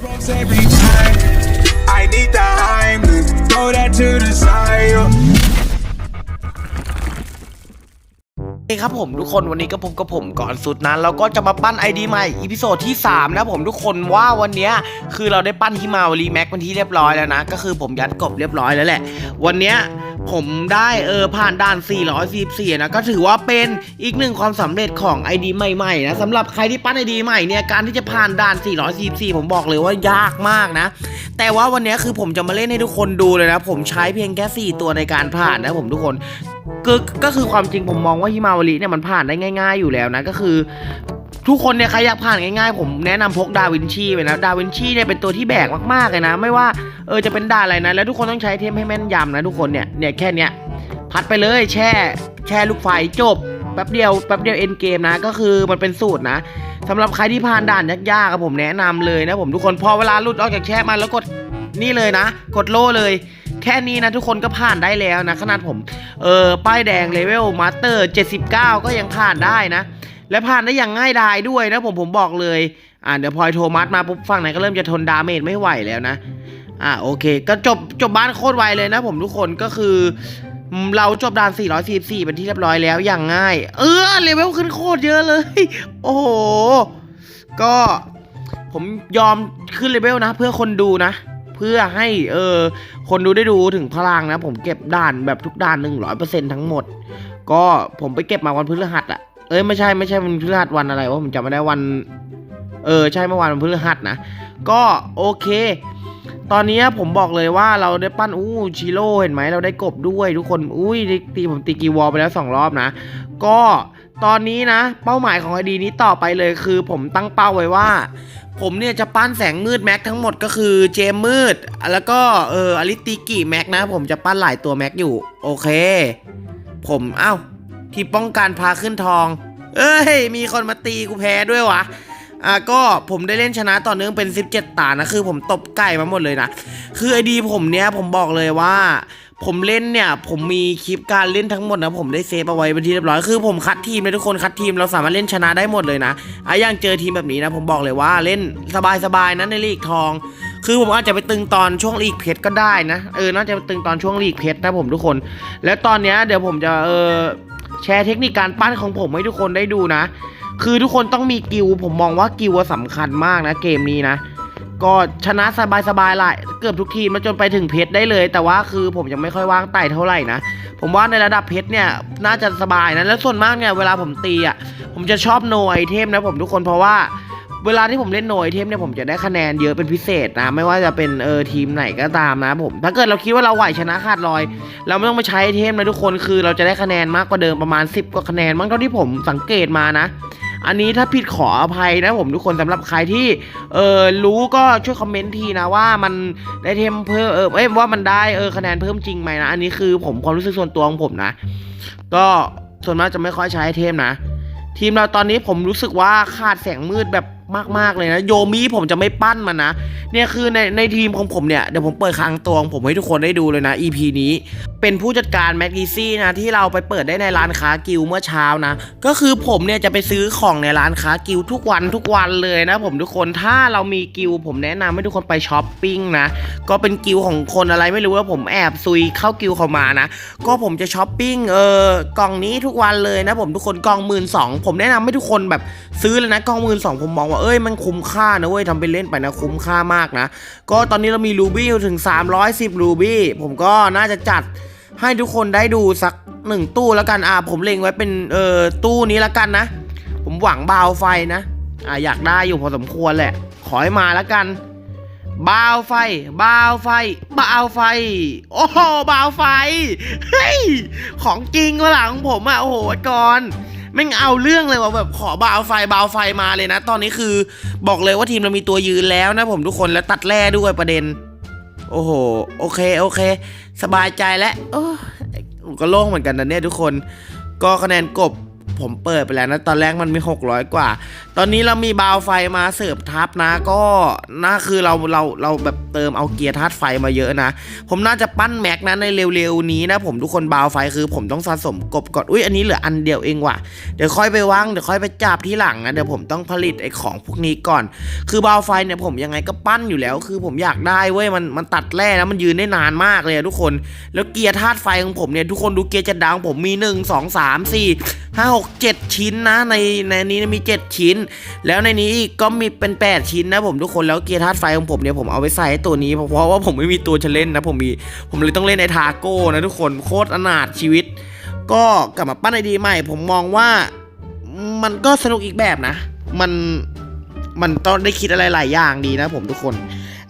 smokes every time. I need the Heimlich, throw that to the side. yo. สวัสดีครับผมทุกคนวันนี้ก็พบกับผมก่อนสุดนั้นเราก็จะมาปั้น ID ใหม่อีพิโซดที่ 3 นะผมทุกคนว่าวันนี้คือเราได้ปั้นฮิมาวรีแม็กเป็นที่เรียบร้อยแล้วนะ ก็คือผมยัดกบเรียบร้อยแล้วแหละ วันเนี้ย ผมได้เออผ่านด่าน 444 นะก็ถือว่าเป็นอีกหนึ่งความสำเร็จของ ID ใหม่ๆนะสำหรับใครที่ปั้น ID ใหม่เนี่ยการที่จะผ่านด่าน 444 ผมบอกเลยว่ายากมากนะ แต่ว่าวันนี้คือผมจะมาเล่นให้ทุกคนดูเลยนะ ผมใช้เพียงแค่ 4 ตัวในการผ่านนะผมทุกคนก็ก็คือความจริงผมมองว่าฮิมาวารีเนี่ยมันผ่านได้ง่าย ๆอยู่แล้วนะก็คือ ทุกคนเนี่ยใครอยากผ่านง่ายๆ ผมแนะนำพกดาวินชีไปนะดาวินชีเนี่ยเป็นตัวที่แบกมากๆเลยนะ ไม่ว่าเออจะเป็นด่านอะไรนะ แล้วทุกคนต้องใช้เทมให้แม่นยำนะทุกคนเนี่ยเนี่ยแค่เนี้ยพัดไปเลยแช่แช่ลูกไฟจบแป๊บเดียวแป๊บเดียวเอ็นเกมนะ ก็คือมันเป็นสูตรนะสำหรับใครที่ผ่านด่านยากๆอะผมแนะนำเลยนะผมทุกคนพอเวลาหลุดออกจากแช่มาแล้วกดนี่เลยนะ กดโล่เลย แค่นี้นะทุกคนก็ผ่านได้แล้วนะขนาดผมเออป้ายแดงเลเวลมาสเตอร์ 79 ก็ยังผ่านได้นะ และผ่านได้อย่างง่ายดายด้วยนะผมผมบอกเลย อ่าเดี๋ยวพลอยโทมัสมาปุ๊บฝั่งไหนก็เริ่มจะทนดาเมจไม่ไหวแล้วนะ อ่าโอเค ก็จบจบบ้านโคตรไวเลยนะ ผมทุกคนก็คือเราจบด่าน 444 เป็นที่เรียบร้อยแล้วอย่างง่าย เออเลเวลขึ้นโคตรเยอะเลย โอ้โห ก็ผมยอมขึ้นเลเวลนะ เพื่อคนดูนะ เพื่อให้เออคนดูได้ดูถึงพลังนะ ผมเก็บด่านแบบทุกด่าน 100%ทั้งหมด ก็ผมไปเก็บมาวันพฤหัสอะ เอ้ยไม่ใช่ไม่ใช่วันพฤหัสวันอะไรวะผมจำไม่ได้วัน เออใช่เมื่อวานวันพฤหัสนะ ก็โอเค ตอนนี้ผมบอกเลยว่าเราได้ปั้นอู้ชิโร่เห็นไหมเราได้กบด้วย ทุกคนอุ้ยตีผมตีกีวอลไปแล้วสองรอบนะ ก็ตอนนี้นะ เป้าหมายของไอดีนี้ต่อไปเลยคือ ผมตั้งเป้าไว้ว่า ผมเนี่ยจะปั้นแสงมืดแม็กทั้งหมดก็คือเจมมืด แล้วก็เอออลิติกิแม็กนะ ผมจะปั้นหลายตัวแม็กอยู่ โอเค ผมเอ้า ที่ป้องกันพาขึ้นทอง เอ้ย มีคนมาตีกูแพ้ด้วยวะอะก็ผมได้เล่นชนะต่อเนื่องเป็น 17 ตานะ คือผมตบไก่มาหมดเลยนะ คือไอดีผมเนี้ยผมบอกเลยว่า ผมเล่นเนี่ย ผมมีคลิปการเล่นทั้งหมดนะ ผมได้เซฟเอาไว้เป็นที่เรียบร้อย คือผมคัดทีมเลยทุกคนคัดทีมเราสามารถเล่นชนะได้หมดเลยนะอะอย่างเจอทีมแบบนี้นะ ผมบอกเลยว่าเล่นสบายๆนะในลีกทอง คือผมอาจจะไปตึงตอนช่วงลีกเพชรก็ได้นะ เออ น่าจะไปตึงตอนช่วงลีกเพชรนะผมทุกคน แล้วตอนเนี้ยเดี๋ยวผมจะเออ แชร์เทคนิคการปั้นของผมให้ทุกคนได้ดูนะ คือทุกคนต้องมีกิลผมมองว่ากิลด์อะสำคัญมากนะเกมนี้นะ ก็ชนะสบายๆหลายเกือบทุกทีมมาจนไปถึงเพชรได้เลย แต่ว่าคือผมยังไม่ค่อยว่างไต่เท่าไหร่นะ ผมว่าในระดับเพชรเนี่ยน่าจะสบายนะ แล้วส่วนมากเนี่ยเวลาผมตีอะผมจะชอบโนไอเทมนะผมทุกคนเพราะว่า เวลาที่ผมเล่นโนไอเทมเนี่ยผมจะได้คะแนนเยอะเป็นพิเศษนะ ไม่ว่าจะเป็นเออทีมไหนก็ตามนะผม ถ้าเกิดเราคิดว่าเราไหวชนะขาดลอย เราไม่ต้องมาใช้เทมนะทุกคนคือเราจะได้คะแนนมากกว่าเดิมประมาณ 10 กว่าคะแนนมั้งเท่าที่ผมสังเกตมานะ อันนี้ถ้าผิดขออภัยนะผมทุกคนสำหรับใครที่เออรู้ก็ช่วยคอมเมนต์ทีนะว่ามันได้เทมเพิ่มเออเอ้ยว่ามันได้เออคะแนนเพิ่มจริงไหมนะอันนี้คือผมความรู้สึกส่วนตัวของผมนะ ก็ส่วนมากจะไม่ค่อยใช้เทมนะ ทีมเราตอนนี้ผมรู้สึกว่าขาดแสงมืดแบบ มากๆเลยนะ โยมิผมจะไม่ปั้นมันนะ เนี่ยคือในในทีมของผมเนี่ย เดี๋ยวผมเปิดครั้งตัวของผมให้ทุกคนได้ดูเลยนะ EP นี้เป็นผู้จัดการแม็กดีซี่นะ ที่เราไปเปิดได้ในร้านค้ากิลเมื่อเช้านะ ก็คือผมเนี่ยจะไปซื้อของในร้านค้ากิลทุกวันทุกวันเลยนะ ผมทุกคนถ้าเรามีกิลผมแนะนำให้ทุกคนไปช้อปปิ้งนะ ก็เป็นกิลของคนอะไรไม่รู้ว่าผมแอบซุยเข้ากิลเขามานะ ก็ผมจะช้อปปิ้งเออกล่องนี้ทุกวันเลยนะ ผมทุกคนกล่องหมื่นสองผมแนะนำให้ทุกคนแบบซื้อเลยนะกล่องหมื่นสองผมมองว่าเอ้ยมันคุ้มค่านะเว้ยทำเป็นเล่นไปนะคุ้มค่ามากนะ ก็ตอนนี้เรามีรูบี้ถึง 310รูบี้ผมก็น่าจะจัดให้ทุกคนได้ดูสักหนึ่งตู้แล้วกันอ่าผมเล็งไว้เป็นเอ่อตู้นี้แล้วกันนะ ผมหวังบาวไฟนะอ่าอยากได้อยู่พอสมควรแหละ ขอให้มาแล้วกันบาวไฟบาวไฟบาวไฟ โอ้โหบาวไฟ เฮ้ย ของจริงวะหลังของผมอะโอ้โหก่อน ไม่งเอาเรื่องเลยว่าแบบขอบาวไฟบาวไฟมาเลยนะ ตอนนี้คือบอกเลยว่าทีมเรามีตัวยืนแล้วนะผมทุกคนแล้วตัดแร่ด้วยประเด็น โอ้โห โอเคโอเค สบายใจแล้วโอ้ก็โล่งเหมือนกันนะเนี่ยทุกคน ก็คะแนนกบ ผมเปิดไปแล้วนะตอนแรกมันมี 600 กว่า ตอนนี้เรามีบาวไฟมาเสิร์ฟทับนะก็น่าคือเราเราเราแบบเติมเอาเกียร์ธาตุไฟมาเยอะนะ ผมน่าจะปั้นแม็กนะในเร็วๆนี้นะผมทุกคนบาวไฟคือผมต้องสะสมกบก่อนอุ้ยอันนี้เหลืออันเดียวเองว่ะเดี๋ยวค่อยไปวางเดี๋ยวค่อยไปจับที่หลังนะเดี๋ยวผมต้องผลิตไอ้ของพวกนี้ก่อน คือบาวไฟเนี่ยผมยังไงก็ปั้นอยู่แล้ว คือผมอยากได้เว้ยมันมันตัดแร่แล้วมันยืนได้นานมากเลยทุกคน แล้วเกียร์ธาตุไฟของผมเนี่ยทุกคนดูเกียร์จะดังผมมี 1 2 3 4 5 6 7 ชิ้นนะ ในในนี้มี 7 ชิ้น แล้วในนี้อีกก็มีเป็น 8 ชิ้นนะผมทุกคนแล้วเกียร์ธาตุไฟของผมเนี่ยผมเอาไปใส่ให้ตัวนี้เพราะว่าผมไม่มีตัวจะเล่นนะผมมีผมเลยต้องเล่นในทาโก้นะทุกคนโคตรอนาถชีวิต ก็กลับมาปั้นไอดีใหม่ ผมมองว่ามันก็สนุกอีกแบบนะ มันมันต้องได้คิดอะไรหลายอย่างดีนะผมทุกคน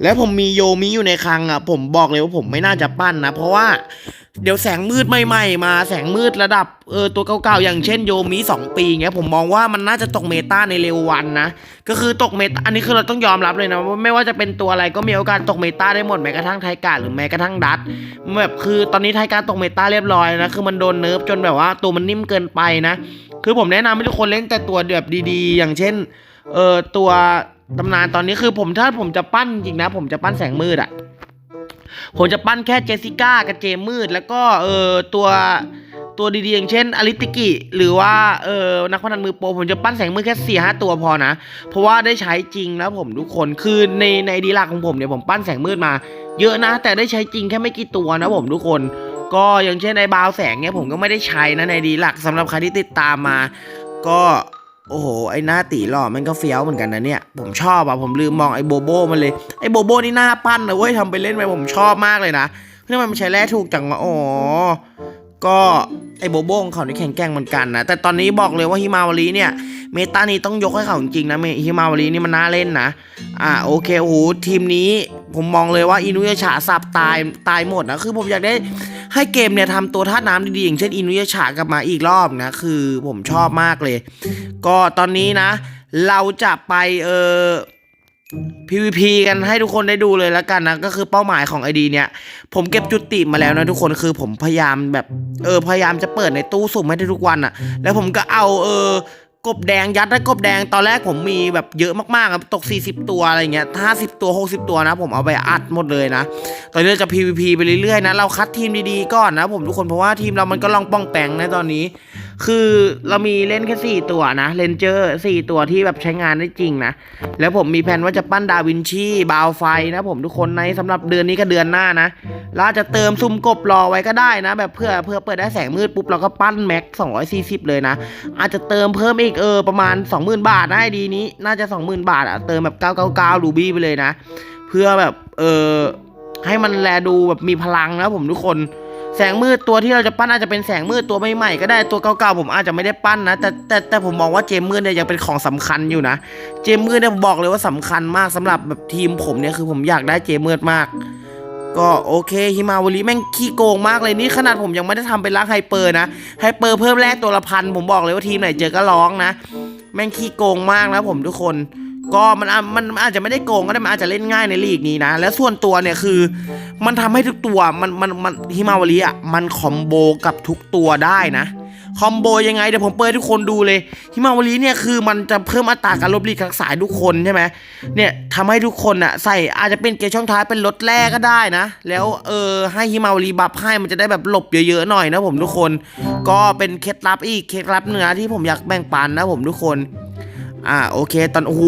แล้วผมมีโยมิอยู่ในคลังอะผมบอกเลยว่าผมไม่น่าจะปั้นนะ เพราะว่า เดี๋ยวแสงมืดใหม่ๆ มาแสงมืดระดับเออตัวเก่าๆอย่างเช่นโยมิ2ปีเงี้ยผมมองว่ามันน่าจะตกเมตาในเร็ววันนะ ก็คือตกเมตาอันนี้คือเราต้องยอมรับเลยนะว่าไม่ว่าจะเป็นตัวอะไรก็มีโอกาสตกเมตาได้หมดแม้กระทั่งไทการหรือแม้กระทั่งดัตแบบคือตอนนี้ไทการตกเมตาเรียบร้อยนะคือมันโดนเนิร์ฟจนแบบว่าตัวมันนิ่มเกินไปนะ คือผมแนะนำให้ทุกคนเล่นแต่ตัวแบบดีๆ อย่างเช่นเออตัวตำนานตอนนี้คือผมถ้าผมจะปั้นจริงนะ ผมจะปั้นแสงมืดอะ ผมจะปั้นแค่เจสสิก้ากับเจมมืด แล้วก็เออตัวตัวดีๆอย่างเช่นอลิติกิหรือว่าเออนักพนันมือโปรผมจะปั้นแสงมืดแค่สี่ห้าตัวพอนะ เพราะว่าได้ใช้จริงนะผมทุกคนคือในในดีลักของผมเนี่ยผมปั้นแสงมืดมา เยอะนะ แต่ได้ใช้จริงแค่ไม่กี่ตัวนะผมทุกคนก็อย่างเช่นในบาวแสงเนี่ยผมก็ไม่ได้ใช้นะในดีหลักสำหรับใครที่ติดตามมา ก็ โอ้โห ไอ้หน้าตีหล่อมันก็เฟี้ยวเหมือนกันนะเนี่ย ผมชอบอะผมลืมมองไอ้โบโบมันเลย ไอ้โบโบนี่หน้าปั้นนะเว้ยทำไปเล่นไปผมชอบมากเลยนะเพื่อมันใช้แร่ถูกจังวะอ๋อ ก็ไอโบโบของเขานี่แข็งแกร่งเหมือนกันนะ แต่ตอนนี้บอกเลยว่าฮิมาวารีเนี่ย เมตานี้ต้องยกให้เขาจริงๆนะเมฮิมาวารีนี่มันน่าเล่นนะ อ่าโอเคโอ้โหทีมนี้ผมมองเลยว่าอินุยาชาสับตายตายหมดนะ คือผมอยากได้ให้เกมเนี่ยทำตัวท่าน้ำดีๆ อย่างเช่นอินุยาชากลับมาอีกรอบนะ คือผมชอบมากเลย ก็ตอนนี้นะ เราจะไปเออ PVP กันให้ทุกคนได้ดูเลยแล้วกันนะ ก็คือเป้าหมายของไอดีเนี่ย ผมเก็บจุดติมาแล้วนะทุกคนคือผมพยายามแบบ เออพยายามจะเปิดในตู้สุ่มให้ได้ทุกวันอะแล้วผมก็เอาเออกบแดงยัดได้กบแดงตอนแรกผมมีแบบเยอะมากๆครับตก 40 ตัวอะไรเงี้ย50 ตัว 60 ตัวนะ ผมเอาไปอัดหมดเลยนะ ตอนนี้จะ PVP ไปเรื่อยๆนะ เราคัดทีมดีๆก่อนนะผมทุกคนเพราะว่าทีมเรามันก็ลองป้องแปงนะตอนนี้ คือเรามีเล่นแค่4ตัวนะเลนเจอร์4ตัวที่แบบใช้งานได้จริงนะ แล้วผมมีแผนว่าจะปั้นดาวินชีบาวไฟนะผมทุกคนในสำหรับเดือนนี้กับเดือนหน้านะเราอาจจะเติมซุ่มกบรอไว้ก็ได้นะ แบบเพื่อเพื่อเปิดได้แสงมืดปุ๊บเราก็ปั้นแม็ก240 เลยนะ อาจจะเติมเพิ่มอีกเออประมาณ 20,000 บาทได้ดีนี้ น่าจะ 20,000 บาทอะเติมแบบ999รูบี้ไปเลยนะ เพื่อแบบเออให้มันแลดูแบบมีพลังนะผมทุกคน แสงมืดตัวที่เราจะปั้นอาจจะเป็นแสงมืดตัวใหม่ๆก็ได้ตัวเก่าๆผมอาจจะไม่ได้ปั้นนะแต่แต่แต่ผมมองว่าเจมมืดเนี่ยยังเป็นของสำคัญอยู่นะ เจมมืดเนี่ยผมบอกเลยว่าสำคัญมากสำหรับแบบทีมผมเนี่ยคือผมอยากได้เจมมืดมาก ก็โอเคฮิมาวารีแม่งขี้โกงมากเลยนี่ขนาดผมยังไม่ได้ทำเป็นร่างไฮเปอร์นะไฮเปอร์เพิ่มแรกตัวละพันผมบอกเลยว่าทีมไหนเจอก็ร้องนะ แม่งขี้โกงมากนะผมทุกคน ก็มันอามันอาจจะไม่ได้โกงก็ได้มันอาจจะเล่นง่ายในลีกนี้นะ แล้วส่วนตัวเนี่ยคือ มันทำให้ทุกตัวมันมันมันฮิมาวารีอะมันคอมโบกับทุกตัวได้นะคอมโบยังไงเดี๋ยวผมเปิดให้ทุกคนดูเลยฮิมาวารีเนี่ยคือมันจะเพิ่มอัตราการลบลีกทักษะให้ทุกคนใช่ไหมเนี่ยทำให้ทุกคนอะใส่อาจจะเป็นเกจช่องท้ายเป็นรถแรกก็ได้นะ แล้วเออให้ฮิมาวารีบัฟให้มันจะได้แบบหลบเยอะๆหน่อยนะผมทุกคน ก็เป็นเคล็ดลับอีกเคล็ดลับเนื้อที่ผมอยากแบ่งปันนะผมทุกคน อ่าโอเค ตอนโอ้โห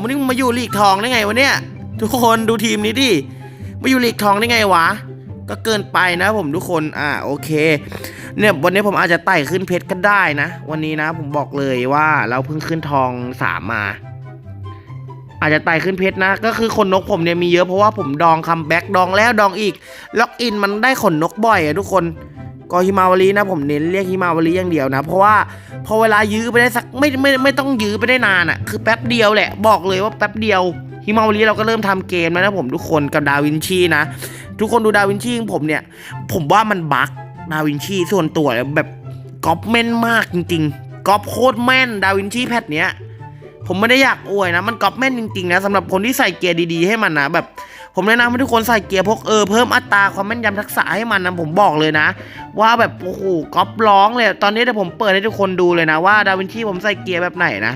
มันนี่มาอยู่ลีกทองได้ไงวะเนี่ยทุกคนดูทีมนี้ดิมาอยู่ลีกทองได้ไงวะ ก็เกินไปนะผมทุกคนอ่าโอเค เนี่ยวันนี้ผมอาจจะไต่ขึ้นเพชรก็ได้นะ วันนี้นะผมบอกเลยว่าเราเพิ่งขึ้นทองสามมา อาจจะไต่ขึ้นเพชรนะ ก็คือขนนกผมเนี่ยมีเยอะเพราะว่าผมดองคัมแบ็กดองแล้วดองอีก ล็อกอินมันได้ขนนกบ่อยอะทุกคน ก็ฮิมาวารีนะผมเน้นเรียกฮิมาวารีอย่างเดียวนะ เพราะว่าพอเวลายื้อไปได้สักไม่ไม่ไม่ต้องยื้อไปได้นานอะ่ะคือแป๊บเดียวแหละบอกเลยว่าแป๊บเดียวฮิมาวารีเราก็เริ่มทำเกมแล้วนะผมทุกคนกับดาวินชีนะ ทุกคนดูดาวินชีของผมเนี่ย ผมว่ามันบั๊กดาวินชีส่วนตัวแบบก๊อปแม่นมากจริงๆก๊อปโคตรแม่นดาวินชีแพทเนี้ยผมไม่ได้อยากอวยนะ มันก๊อปแม่นจริงๆนะสำหรับคนที่ใส่เกียร์ดีๆให้มันนะแบบ ผมแนะนำให้ทุกคนใส่เกียร์พกเออเพิ่มอัตราความแม่นยำทักษะให้มันนะผมบอกเลยนะ ว่าแบบโอ้โหก๊อปร้องเลยตอนนี้เดี๋ยวผมเปิดให้ทุกคนดูเลยนะว่าดาวินชีผมใส่เกียร์แบบไหนนะ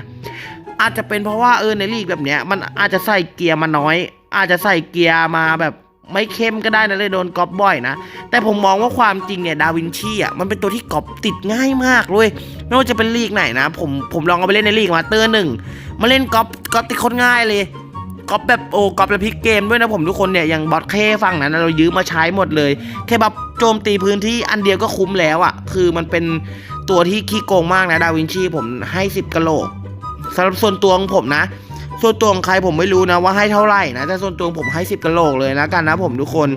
อาจจะเป็นเพราะว่าเออในลีกแบบเนี้ยมันอาจจะใส่เกียร์มาน้อย อาจจะใส่เกียร์มาแบบไม่เข้มก็ได้นะเลยโดนก๊อปบ่อยนะ แต่ผมมองว่าความจริงเนี่ยดาวินชีอะมันเป็นตัวที่ก๊อปติดง่ายมากเลยไม่ว่าจะเป็นลีกไหนนะ ผมผมลองเอาไปเล่นในลีกมาเตอร์หนึ่งมาเล่นก๊อปก๊อปติดโคตรง่ายเลย ก๊อปแบบโอ้ก๊อปแล้วพลิกเกมด้วยนะผมทุกคนเนี่ยอย่างบอทเคฝั่งนั้นนะเรายื้อมาใช้หมดเลย แค่แบบโจมตีพื้นที่อันเดียวก็คุ้มแล้วอะ คือมันเป็นตัวที่ขี้โกงมากนะดาวินชีผมให้สิบกะโหลกสำหรับส่วนตัวของผมนะ ส่วนตัวของใครผมไม่รู้นะว่าให้เท่าไหร่นะแต่ส่วนตัวผมให้สิบกะโหลกเลยนะกันนะผมทุกคน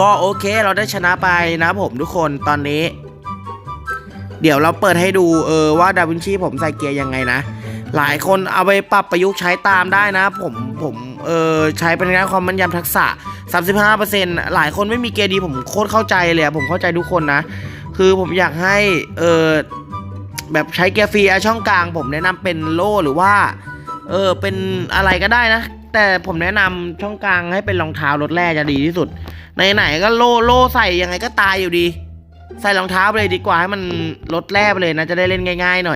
ก็โอเคเราได้ชนะไปนะผมทุกคนตอนนี้ เดี๋ยวเราเปิดให้ดูเออว่าดาวินชีผมใส่เกียร์ยังไงนะ หลายคนเอาไปปรับประยุกต์ใช้ตามได้นะ ผมผมเออใช้เป็นงานความมั่นยำทักษะ 35%หลายคนไม่มีเกียร์ดีผมโคตรเข้าใจเลยผมเข้าใจทุกคนนะ คือผมอยากให้เออแบบใช้เกียร์ฟรีช่องกลาง ผมแนะนำเป็นโล่หรือว่าเออเป็นอะไรก็ได้นะ แต่ผมแนะนำช่องกลางให้เป็นรองเท้ารถแร่จะดีที่สุดไหนๆก็โล่โล่ใส่ยังไงก็ตายอยู่ดี ใส่รองเท้าไปเลยดีกว่าให้มันลดแร่ไปเลยนะจะได้เล่นง่ายๆหน่อย